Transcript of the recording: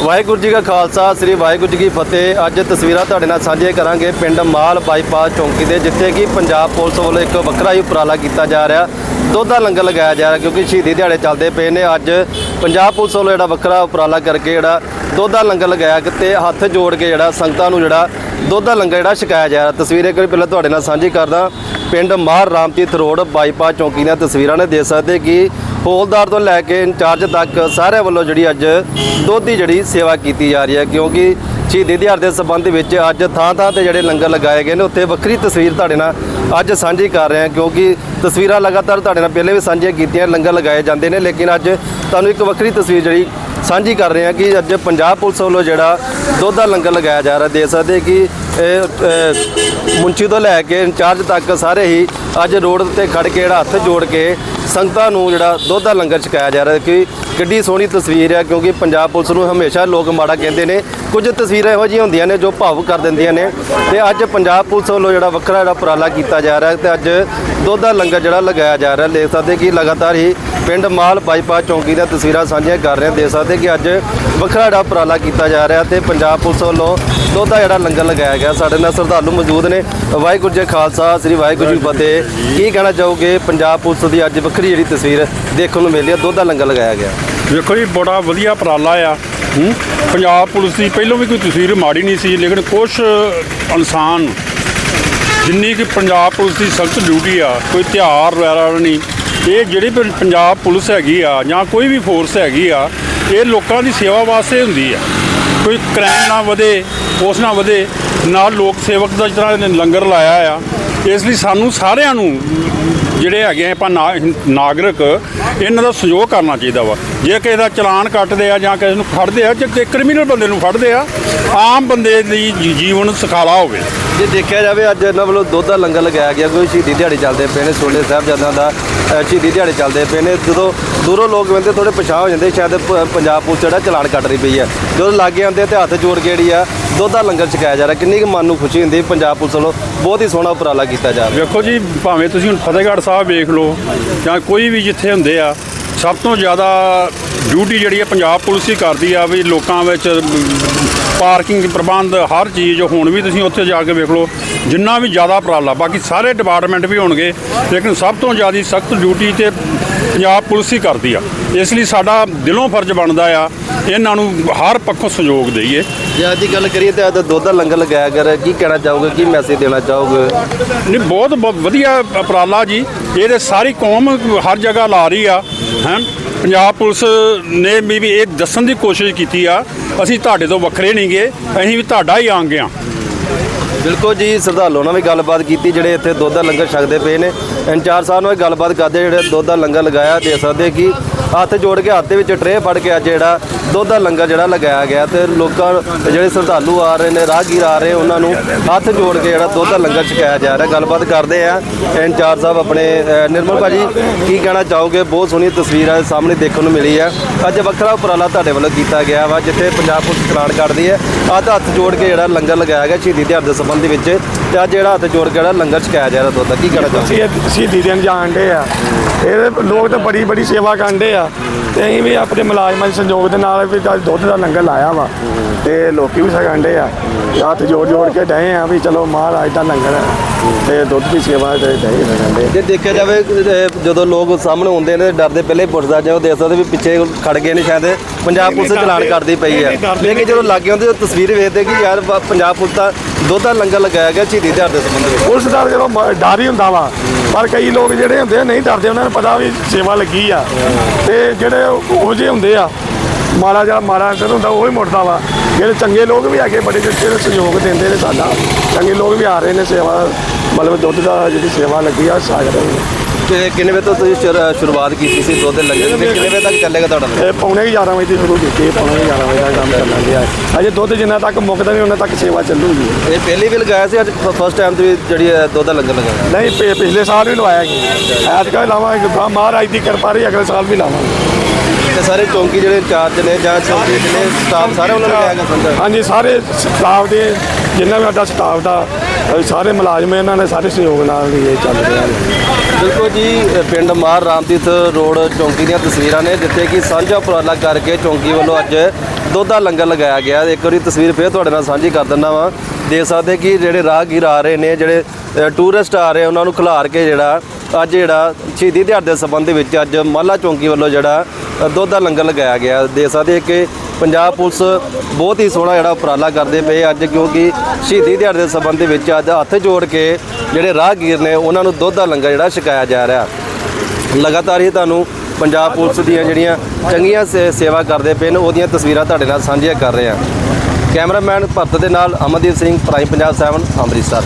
ਵਾਹਿਗੁਰੂ ਜੀ ਕਾ ਖਾਲਸਾ, ਸ੍ਰੀ ਵਾਹਿਗੁਰੂ ਜੀ ਕੀ ਫਤਿਹ। ਅੱਜ ਤਸਵੀਰਾਂ ਤੁਹਾਡੇ ਨਾਲ ਸਾਂਝੇ ਕਰਾਂਗੇ ਪਿੰਡ ਮਾਲ ਬਾਈਪਾਸ ਚੌਂਕੀ ਦੇ, ਜਿੱਥੇ ਕਿ ਪੰਜਾਬ ਪੁਲਿਸ ਵੱਲੋਂ ਇੱਕ ਵੱਖਰਾ ਹੀ ਉਪਰਾਲਾ ਕੀਤਾ ਜਾ ਰਿਹਾ। ਦੁੱਧ ਦਾ ਲੰਗਰ ਲਗਾਇਆ ਜਾ ਰਿਹਾ, ਕਿਉਂਕਿ ਸ਼ਹੀਦੀ ਦਿਹਾੜੇ ਚੱਲਦੇ ਪਏ ਨੇ। ਅੱਜ ਪੰਜਾਬ ਪੁਲਿਸ ਵੱਲੋਂ ਜਿਹੜਾ ਵੱਖਰਾ ਉਪਰਾਲਾ ਕਰਕੇ ਜਿਹੜਾ ਦੁੱਧ ਦਾ ਲੰਗਰ ਲਗਾਇਆ ਕਿਤੇ ਹੱਥ ਜੋੜ ਕੇ ਜਿਹੜਾ ਸੰਗਤਾਂ ਨੂੰ ਜਿਹੜਾ ਦੁੱਧ ਦਾ ਲੰਗਰ ਜਿਹੜਾ ਛਕਾਇਆ ਜਾ ਰਿਹਾ। ਤਸਵੀਰ ਇੱਕ ਵਾਰੀ ਪਹਿਲਾਂ ਤੁਹਾਡੇ ਨਾਲ ਸਾਂਝੀ ਕਰਦਾ। ਪਿੰਡ ਮਾਹਰ ਰਾਮਤੀਰਥ ਰੋਡ ਬਾਈਪਾਸ ਚੌਂਕੀ ਦੀਆਂ ਤਸਵੀਰਾਂ ਨੇ ਦੇਖ ਸਕਦੇ ਕਿ ਹੌਲਦਾਰ ਤੋਂ ਲੈ ਕੇ ਇੰਚਾਰਜ ਤੱਕ ਸਾਰਿਆਂ ਵੱਲੋਂ ਜਿਹੜੀ ਅੱਜ ਦੁੱਧ ਦੀ ਜਿਹੜੀ ਸੇਵਾ ਕੀਤੀ ਜਾ ਰਹੀ ਹੈ, ਕਿਉਂਕਿ ਸ਼ਹੀਦੀ ਦਿਹਾੜੇ ਦੇ ਸੰਬੰਧ ਵਿੱਚ ਅੱਜ ਥਾਂ ਥਾਂ ਤੇ ਜਿਹੜੇ ਲੰਗਰ ਲਗਾਏ ਗਏ ਨੇ, ਉੱਥੇ ਵੱਖਰੀ ਤਸਵੀਰ ਤੁਹਾਡੇ ਨਾਲ ਅੱਜ ਸਾਂਝੀ ਕਰ ਰਹੇ ਹਾਂ, ਕਿਉਂਕਿ ਤਸਵੀਰਾਂ ਲਗਾਤਾਰ ਤੁਹਾਡੇ ਨਾਲ ਪਹਿਲੇ ਵੀ ਸਾਂਝੀਆਂ ਕੀਤੀਆਂ, ਲੰਗਰ ਲਗਾਏ ਜਾਂਦੇ ਨੇ, ਲੇਕਿਨ ਅੱਜ ਤੁਹਾਨੂੰ ਇੱਕ ਵੱਖਰੀ ਤਸਵੀਰ ਜਿਹੜੀ ਸਾਂਝੀ ਕਰ ਰਹੇ ਹਾਂ ਕਿ ਅੱਜ ਪੰਜਾਬ ਪੁਲਿਸ ਵੱਲੋਂ ਜਿਹੜਾ ਦੁੱਧ ਦਾ ਲੰਗਰ ਲਗਾਇਆ ਜਾ ਰਿਹਾ, ਦੇਖ ਸਕਦੇ ਕਿ ਮੁੰਚੀ ਤੋਂ ਲੈ ਕੇ ਇੰਚਾਰਜ ਤੱਕ ਸਾਰੇ ਹੀ ਅੱਜ ਰੋਡ ਤੇ ਖੜ ਕੇ ਜਿਹੜਾ ਹੱਥ ਜੋੜ ਕੇ ਸੰਗਤਾਂ ਨੂੰ ਜਿਹੜਾ ਦੁੱਧ ਦਾ ਲੰਗਰ ਛਕਾਇਆ ਜਾ ਰਿਹਾ ਕਿ ਕਿੱਡੀ ਸੋਹਣੀ ਤਸਵੀਰ ਹੈ ਕਿਉਂਕਿ ਪੰਜਾਬ ਪੁਲਿਸ ਨੂੰ ਹਮੇਸ਼ਾ ਲੋਕ ਮਾੜਾ ਕਹਿੰਦੇ ਨੇ। ਕੁਝ ਤਸਵੀਰਾਂ ਇਹੋ ਜਿਹੀਆਂ ਹੁੰਦੀਆਂ ਨੇ ਜੋ ਭਾਵੁਕ ਕਰ ਦਿੰਦੀਆਂ ਨੇ ਤੇ ਅੱਜ ਪੰਜਾਬ ਪੁਲਿਸ ਵੱਲੋਂ ਜਿਹੜਾ ਵੱਖਰਾ ਜਿਹੜਾ ਉਪਰਾਲਾ ਕੀਤਾ ਜਾ ਰਿਹਾ ਤੇ ਅੱਜ ਦੁੱਧ ਦਾ ਲੰਗਰ ਜਿਹੜਾ ਲਗਾਇਆ ਜਾ ਰਿਹਾ ਦੇਖ ਸਕਦੇ ਕਿ ਲਗਾਤਾਰ ਹੀ ਪਿੰਡ ਮਾਲ ਬਾਈਪਾਸ ਚੌਂਕੀ ਦੀਆਂ ਤਸਵੀਰਾਂ ਸਾਂਝੀਆਂ ਕਰ ਰਹੇ ਦੇਖ ਸਕਦੇ ਕਿ ਅੱਜ ਵੱਖਰਾ ਜਿਹੜਾ ਉਪਰਾਲਾ ਕੀਤਾ ਜਾ ਰਿਹਾ ਤੇ ਪੰਜਾਬ ਪੁਲਿਸ ਵੱਲੋਂ ਦੁੱਧ ਦਾ ਜਿਹੜਾ ਲੰਗਰ ਲਗਾਇਆ ਗਿਆ, ਸਾਡੇ ਨਾਲ ਸ਼ਰਧਾਲੂ ਮੌਜੂਦ ਨੇ। ਵਾਹਿਗੁਰੂ ਜੀ ਖਾਲਸਾ, ਸ੍ਰੀ ਵਾਹਿਗੁਰੂ ਜੀ ਫਤਿਹ। ਕੀ ਕਹਿਣਾ ਚਾਹੋਗੇ? ਪੰਜਾਬ ਪੁਲਿਸ ਦੀ ਅੱਜ ਵੱਖਰੀ ਜਿਹੜੀ ਤਸਵੀਰ ਦੇਖਣ ਨੂੰ ਮਿਲੀ ਹੈ, ਦੁੱਧ ਦਾ ਲੰਗਰ ਲਗਾਇਆ ਗਿਆ। ਵੇਖੋ ਜੀ, ਬੜਾ ਵਧੀਆ ਉਪਰਾਲਾ ਆ। ਪੰਜਾਬ ਪੁਲਿਸ ਦੀ ਪਹਿਲਾਂ ਵੀ ਕੋਈ ਤਸਵੀਰ ਮਾੜੀ ਨਹੀਂ ਸੀ, ਲੇਕਿਨ ਕੁਝ ਇਨਸਾਨ, ਜਿੰਨੀ ਕਿ ਪੰਜਾਬ ਪੁਲਿਸ ਦੀ ਸਖਤ ਡਿਊਟੀ ਆ, ਕੋਈ ਤਿਉਹਾਰ ਵਗੈਰਾ ਨਹੀਂ, ਇਹ ਜਿਹੜੀ ਪੰਜਾਬ ਪੁਲਿਸ ਹੈਗੀ ਆ, ਜਾਂ ਕੋਈ ਵੀ ਫੋਰਸ ਹੈਗੀ ਆ, ਇਹ ਲੋਕਾਂ ਦੀ ਸੇਵਾ ਵਾਸਤੇ ਹੁੰਦੀ ਆ। ਕੋਈ ਕ੍ਰਾਈਮ ਨਾ ਵਧੇ ਉਸ ਨਾਲ ਵਧੇ, ਨਾਲ ਲੋਕ ਸੇਵਕ ਦਾ ਜਿਹੜਾ ਇਹਨੇ ਲੰਗਰ ਲਾਇਆ ਆ, ਇਸ ਲਈ ਸਾਨੂੰ ਸਾਰਿਆਂ ਨੂੰ ਜਿਹੜੇ ਹੈਗੇ ਆ, ਆਪਾਂ ਨਾ- ਨਾਗਰਿਕ, ਇਹਨਾਂ ਦਾ ਸਹਿਯੋਗ ਕਰਨਾ ਚਾਹੀਦਾ ਵਾ। ਜੇ ਕਿਸੇ ਦਾ ਚਲਾਨ ਕੱਟਦੇ ਆ ਜਾਂ ਕਿਸੇ ਨੂੰ ਫੜਦੇ ਆ ਜੇ ਕ੍ਰਿਮੀਨਲ ਬੰਦੇ ਨੂੰ ਫੜਦੇ ਆ, ਆਮ ਬੰਦੇ ਦੀ ਜੀ- ਜੀਵਨ ਸੁਖਾਲਾ ਹੋਵੇ। ਜੇ ਦੇਖਿਆ ਜਾਵੇ ਅੱਜ ਇਹਨਾਂ ਵੱਲੋਂ ਦੁੱਧ ਦਾ ਲੰਗਰ ਲਗਾਇਆ ਗਿਆ, ਕੋਈ ਸ਼ਹੀਦੀ ਦਿਹਾੜੇ ਚੱਲਦੇ ਪਏ ਨੇ, ਸੋਲੇ ਸਾਹਿਬਜ਼ਾਦਿਆਂ ਦਾ ਸ਼ਹੀਦੀ ਦਿਹਾੜੇ ਚੱਲਦੇ ਪਏ ਨੇ। ਜਦੋਂ ਦੂਰੋਂ ਲੋਕ ਬੰਦੇ ਥੋੜੇ ਪਛਾਣ ਹੋ ਜਾਂਦੇ, ਸ਼ਾਇਦ ਪ- ਪੰਜਾਬ ਪੁਲਿਸ ਜਿਹੜਾ ਚਲਾਨ ਕੱਟ ਰਹੀ ਪਈ ਹੈ। ਜਦੋਂ ਲਾਗੇ ਆਉਂਦੇ, ਤੇ ਹੱਥ ਜੋੜ ਕੇ ਜਿਹੜੀ ਆ, ਦੁੱਧ ਦਾ ਲੰਗਰ ਛਕਾਇਆ ਜਾ ਰਿਹਾ, ਕਿੰਨੀ ਕੁ ਮਨ ਨੂੰ ਖੁਸ਼ੀ ਹੁੰਦੀ ਪੰਜਾਬ ਪੁਲਿਸ ਵੱਲੋਂ ਬਹੁਤ ਹੀ ਸੋਹਣਾ ਉਪਰਾਲਾ ਕੀਤਾ ਜਾ ਰਿਹਾ। ਵੇਖੋ ਜੀ, ਭਾਵੇਂ ਤੁਸੀਂ ਹੁਣ ਫਤਿਹਗੜ੍ਹ ਸਾਹਿਬ ਵੇਖ ਲਓ, ਜਾਂ ਕੋਈ ਵੀ ਜਿੱਥੇ ਹੁੰਦੇ ਆ ਸਭ ਤੋਂ ਜ਼ਿਆਦਾ ਡਿਊਟੀ ਜਿਹੜੀ ਹੈ ਪੰਜਾਬ ਪੁਲਿਸ ਹੀ ਕਰਦੀ ਆ ਵੀ ਲੋਕਾਂ ਵਿੱਚ ਪਾਰਕਿੰਗ ਪ੍ਰਬੰਧ ਹਰ ਚੀਜ਼ ਹੁਣ ਵੀ ਤੁਸੀਂ ਉੱਥੇ ਜਾ ਕੇ ਵੇਖ ਲਓ ਜਿੰਨਾ ਵੀ ਜ਼ਿਆਦਾ ਉਪਰਾਲਾ ਬਾਕੀ ਸਾਰੇ ਡਿਪਾਰਟਮੈਂਟ ਵੀ ਹੋਣਗੇ ਲੇਕਿਨ ਸਭ ਤੋਂ ਜ਼ਿਆਦਾ ਸਖਤ ਡਿਊਟੀ ਤੇ ਪੰਜਾਬ ਪੁਲਿਸ ਹੀ ਕਰਦੀ ਆ। ਇਸ ਲਈ ਸਾਡਾ ਦਿਲੋਂ ਫਰਜ਼ ਬਣਦਾ ਆ ਇਹਨਾਂ ਨੂੰ ਹਰ ਪੱਖੋਂ ਸਹਿਯੋਗ ਦਈਏ। ਜੇ ਅੱਜ ਦੀ ਗੱਲ ਕਰੀਏ ਤੇ ਅੱਜ ਦੁੱਧ ਦਾ ਲੰਗਰ ਲਗਾਇਆ ਗਿਆ ਕੀ ਕਹਿਣਾ ਚਾਹੋਗੇ ਕੀ ਮੈਸੇਜ ਦੇਣਾ ਚਾਹੋਗੇ? ਨਹੀਂ ਬਹੁਤ ਬਹੁਤ ਵਧੀਆ ਉਪਰਾਲਾ ਜੀ ਇਹਦੇ ਸਾਰੀ ਕੌਮ ਹਰ ਜਗ੍ਹਾ ਲਾ ਰਹੀ ਆ। ਹੈ ਪੰਜਾਬ ਪੁਲਿਸ ਨੇ ਵੀ ਵੀ ਇਹ ਦੱਸਣ ਦੀ ਕੋਸ਼ਿਸ਼ ਕੀਤੀ ਆ, ਅਸੀਂ ਤੁਹਾਡੇ ਤੋਂ ਵੱਖਰੇ ਨਹੀਂ ਗਏ ਅਸੀਂ ਵੀ ਤੁਹਾਡਾ ਹੀ ਆਂਗੇ ਆ। ਬਿਲਕੁਲ ਜੀ ਸ਼ਰਧਾਲੂਆਂ ਨਾਲ ਵੀ ਗੱਲਬਾਤ ਕੀਤੀ, ਜਿਹੜੇ ਇੱਥੇ ਦੁੱਧ ਦਾ ਲੰਗਰ ਛਕਦੇ ਪਏ ਨੇ। ਇੰਚਾਰਜ ਸਾਹਿਬ ਨਾਲ ਵੀ ਗੱਲਬਾਤ ਕਰਦੇ ਜਿਹੜੇ ਦੁੱਧ ਦਾ ਲੰਗਰ ਲਗਾਇਆ ਦੇ ਸਕਦੇ ਕਿ ਹੱਥ ਜੋੜ ਕੇ ਹੱਥ ਦੇ ਵਿੱਚ ਟਰੇ ਫੜ ਕੇ ਅੱਜ ਜਿਹੜਾ ਦੁੱਧ ਦਾ ਲੰਗਰ ਜਿਹੜਾ ਲਗਾਇਆ ਗਿਆ ਤੇ ਲੋਕਾਂ ਜਿਹੜੇ ਸ਼ਰਧਾਲੂ ਆ ਰਹੇ ਨੇ ਰਾਹਗੀਰ ਆ ਰਹੇ ਉਹਨਾਂ ਨੂੰ ਹੱਥ ਜੋੜ ਕੇ ਜਿਹੜਾ ਦੁੱਧ ਦਾ ਲੰਗਰ ਛਕਾਇਆ ਜਾ ਰਿਹਾ। ਗੱਲਬਾਤ ਕਰਦੇ ਆ ਇੰਚਾਰਜ ਸਾਹਿਬ ਆਪਣੇ ਅ, ਨਿਰਮਲ ਭਾਜੀ ਕੀ ਕਹਿਣਾ ਚਾਹੋਗੇ? ਬਹੁਤ ਸੋਹਣੀ ਤਸਵੀਰ ਹੈ ਸਾਹਮਣੇ ਦੇਖਣ ਨੂੰ ਮਿਲੀ ਹੈ ਅੱਜ ਵੱਖਰਾ ਉਪਰਾਲਾ ਤੁਹਾਡੇ ਵੱਲੋਂ ਕੀਤਾ ਗਿਆ ਵਾ ਜਿੱਥੇ ਪੰਜਾਬ ਪੁਲਿਸ ਚਲਾਨ ਕੱਢਦੀ ਹੈ। ਅੱਜ ਹੱਥ ਜੋੜ ਕੇ ਜਿਹੜਾ ਲੰਗਰ ਲਗਾਇਆ ਗਿਆ ਸ਼ਹੀਦੀ ਦਿਹਾੜੇ ਦੇ ਸੰਬੰਧ ਵਿੱਚ। ਤੇ ਅੱਜ ਜਿਹੜਾ ਹੱਥ ਜੋੜ ਕੇ ਜਿਹੜਾ ਲੰਗਰ ਛਕਾਇਆ ਜਾ ਰਿਹਾ ਦੁੱਧ ਦਾ ਕੀ ਕਹਿਣਾ ਚਾਹੋਗੇ? ਅਸੀਂ ਸ਼ਹੀਦੀ ਦਿਨ ਜਾਣ ਡੇ ਆ। ਇਹ ਲੋਕ ਤਾਂ ਬੜੀ ਬੜੀ ਸੇਵਾ ਕਰਦੇ ਆ। ਤੇ ਅਸੀਂ ਵੀ ਆਪਣੇ ਮੁਲਾਜ਼ਮਾਂ ਦੇ ਸੰਯੋਗ ਦੇ ਨਾਲ ਵੀ ਅੱਜ ਦੁੱਧ ਦਾ ਲੰਗਰ ਲਾਇਆ ਵਾ। ਤੇ ਲੋਕੀ ਵੀ ਸਕਾਂਡੇ ਆ। ਹੱਥ ਜੋੜ ਜੋੜ ਕੇ ਡਏ ਆ ਵੀ ਚਲੋ ਮਹਾਰਾਜ ਦਾ ਲੰਗਰ ਹੈ ਤੇ ਦੁੱਧ ਦੀ ਸੇਵਾ ਤੇ ਡਏ ਸਕਾਂਡੇ ਜੇ ਦੇਖਿਆ ਜਾਵੇ ਅਹ, ਜਦੋਂ ਲੋਕ ਸਾਹਮਣੇ ਹੁੰਦੇ ਨੇ ਡਰਦੇ ਪਹਿਲੇ ਹੀ ਪੁੱਛਦਾ ਜੇ ਉਹ ਦੇਖ ਸਕਦੇ ਵੀ ਪਿੱਛੇ ਖੜ ਗਏ ਨੇ ਸ਼ਾਇਦ ਪੰਜਾਬ ਪੁਲਿਸ ਚਲਾਨ ਕਰਦੀ ਪਈ ਹੈ। ਲੇਕਿਨ ਜਦੋਂ ਲੱਗੇ ਹੁੰਦੇ ਉਹ ਤਸਵੀਰ ਵੇਖਦੇ ਕਿ ਯਾਰ ਪ- ਪੰਜਾਬ ਪੁਲਿਸ ਦਾ ਦੁੱਧ ਦਾ ਲੰਗਰ ਲਗਾਇਆ ਗਿਆ ਸ਼ਹੀਦੀ ਦਿਹਾੜੇ ਦੇ ਸੰਬੰਧ ਵਿੱਚ। ਪੁਲਿਸ ਦਾ ਜਦੋਂ ਮ- ਡਰ ਹੀ ਹੁੰਦਾ ਵਾ ਪਰ ਕਈ ਲੋਕ ਜਿਹੜੇ ਹੁੰਦੇ ਆ ਨਹੀਂ ਡਰਦੇ ਉਹਨਾਂ ਨੂੰ ਪਤਾ ਵੀ ਸੇਵਾ ਲੱਗੀ ਆ। ਤੇ ਜਿਹੜੇ ਉਹ ਜਿਹੇ ਹੁੰਦੇ ਆ ਮਾੜਾ ਜਿਹਾ ਮਾੜਾ ਅਸਰ ਹੁੰਦਾ ਉਹ ਹੀ ਮੁੜਦਾ ਵਾ। ਜਿਹੜੇ ਚੰਗੇ ਲੋਕ ਵੀ ਹੈਗੇ ਬੜੇ ਜਿਹੜੇ ਸਹਿਯੋਗ ਦਿੰਦੇ ਨੇ ਸਾਡਾ। ਚੰਗੇ ਲੋਕ ਵੀ ਆ ਰਹੇ ਨੇ ਸੇਵਾ ਮਤਲਬ ਦੁੱਧ ਦਾ ਜਿਹੜੀ ਸੇਵਾ ਲੱਗੀ ਆ ਸਾਗ ਰਹੇ ਨੇ ਕਿੰਨੇ ਵਜੇ ਤੋਂ ਤੁਸੀਂ ਸ਼ੁਰ- ਸ਼ੁਰੂਆਤ ਕੀਤੀ ਸੀ ਦੁੱਧ ਦੇ ਲੰਗਰ ਦੀ ਤੇ ਕਿੰਨੇ ਵਜੇ ਤੱਕ ਚੱਲੇਗਾ ਤੁਹਾਡਾ? ਇਹ ਪੌਣੇ ਕੁ 11 ਵਜੇ ਤੋਂ ਸ਼ੁਰੂ ਕੀਤੀ ਪੌਣੇ ਕੁ 11 ਵਜੇ ਦਾ ਕੰਮ ਚੱਲਣ ਡਿਆ ਅਜੇ ਦੁੱਧ ਜਿੰਨਾ ਤੱਕ ਮੁੱਕਦਾ ਨਹੀਂ ਉਹਨਾਂ ਤੱਕ ਸੇਵਾ ਚੱਲੂਗੀ। ਇਹ ਪਹਿਲੀ ਵੀ ਲਗਾਇਆ ਸੀ ਅੱਜ ਫਸਟ ਟਾਈਮ ਤੇ ਜਿਹੜੀ ਦੁੱਧ ਦਾ ਲੰਗਰ ਲਗਾਇਆ? ਨਹੀਂ ਪਿਛਲੇ ਸਾਲ ਵੀ ਲਵਾਇਆ ਗਿਆ ਐਤਕਾਂ ਲਾਵਾਂਗੇ ਮਹਾਰਾਜ ਦੀ ਕਿਰਪਾ ਰਹੀ ਅਗਲੇ ਸਾਲ ਵੀ ਲਾਵਾਂਗੇ। ਤੇ ਸਾਰੇ ਚੌਂਕੀ ਜਿਹੜੇ ਇੰਚਾਰਜ ਨੇ ਜਾਂ ਚੌਂਕੀ ਜਿਹੜੇ ਸਟਾਫ ਸਾਰੇ ਉਹਨਾਂ ਨੇ ਲਗਾਇਆ ਗਿਆ ਸੰਦਰ। ਹਾਂਜੀ ਸਾਰੇ ਸਟਾਫ ਦੇ ਜਿੰਨਾ ਵੀ ਸਾਡਾ ਸਟਾਫ ਦਾ ਸਾਰੇ ਮੁਲਾਜ਼ਮ ਇਹਨਾਂ ਨੇ ਸਾਰੇ ਸਹਿਯੋਗ ਨਾਲ ਹੀ ਇਹ ਚੱਲ ਰਿਹਾ ਹੈ। ਬਿਲਕੁਲ ਜੀ ਪਿੰਡ ਮਾਰ ਰਾਮਤੀਰਥ ਰੋਡ ਚੌਂਕੀ ਦੀਆਂ ਤਸਵੀਰਾਂ ਨੇ ਜਿੱਥੇ ਕਿ ਸਾਂਝਾ ਉਪਰਾਲਾ ਕਰਕੇ ਚੌਂਕੀ ਵੱਲੋਂ ਅੱਜ ਦੁੱਧ ਦਾ ਲੰਗਰ ਲਗਾਇਆ ਗਿਆ। ਇੱਕ ਵਾਰੀ ਤਸਵੀਰ ਫੇਰ ਤੁਹਾਡੇ ਨਾਲ ਸਾਂਝੀ ਕਰ ਦਿੰਦਾ ਵਾਂ। ਦੇਖ ਸਕਦੇ ਕਿ ਜਿਹੜੇ ਰਾਹਗੀਰ ਆ ਰਹੇ ਨੇ ਜਿਹੜੇ ਟੂਰਿਸਟ ਆ ਰਹੇ ਉਹਨਾਂ ਨੂੰ ਖਿਲਾਰ ਕੇ ਜਿਹੜਾ ਅੱਜ ਜਿਹੜਾ ਸ਼ਹੀਦੀ ਦਿਹਾੜੇ ਦੇ ਸੰਬੰਧ ਦੇ ਵਿੱਚ ਅੱਜ ਮਾਲਾ ਚੌਂਕੀ ਵੱਲੋਂ ਜਿਹੜਾ ਦੁੱਧ ਦਾ ਲੰਗਰ ਲਗਾਇਆ ਗਿਆ। ਦੇਖ ਸਕਦੇ ਕਿ ਪੰਜਾਬ ਪੁਲਿਸ ਬਹੁਤ ਹੀ ਸੋਹਣਾ ਜਿਹੜਾ ਉਪਰਾਲਾ ਕਰਦੇ ਪਏ ਅੱਜ, ਕਿਉਂਕਿ ਸ਼ਹੀਦੀ ਦਿਹਾੜੇ ਦੇ ਸੰਬੰਧ ਦੇ ਵਿੱਚ ਅੱਜ ਹੱਥ ਜੋੜ ਕੇ ਜਿਹੜੇ ਰਾਹਗੀਰ ਨੇ, ਉਹਨਾਂ ਨੂੰ ਦੁੱਧ ਦਾ ਲੰਗਰ ਜਿਹੜਾ ਛਕਾਇਆ ਜਾ ਰਿਹਾ। ਲਗਾਤਾਰ ਹੀ ਤੁਹਾਨੂੰ ਪੰਜਾਬ ਪੁਲਿਸ ਦੀਆਂ ਜਿਹੜੀਆਂ ਚੰਗੀਆਂ ਸੇ- ਸੇਵਾ ਕਰਦੇ ਪਏ ਨੇ, ਉਹਦੀਆਂ ਤਸਵੀਰਾਂ ਤੁਹਾਡੇ ਨਾਲ ਸਾਂਝੀਆਂ ਕਰ ਰਹੇ ਹਾਂ। ਕੈਮਰਾਮੈਨ ਭਰਤ ਦੇ ਨਾਲ ਅਮਨਦੀਪ ਸਿੰਘ, ਪ੍ਰਾਈਮ ਪੰਜਾਬ 7 ਅੰਮ੍ਰਿਤਸਰ।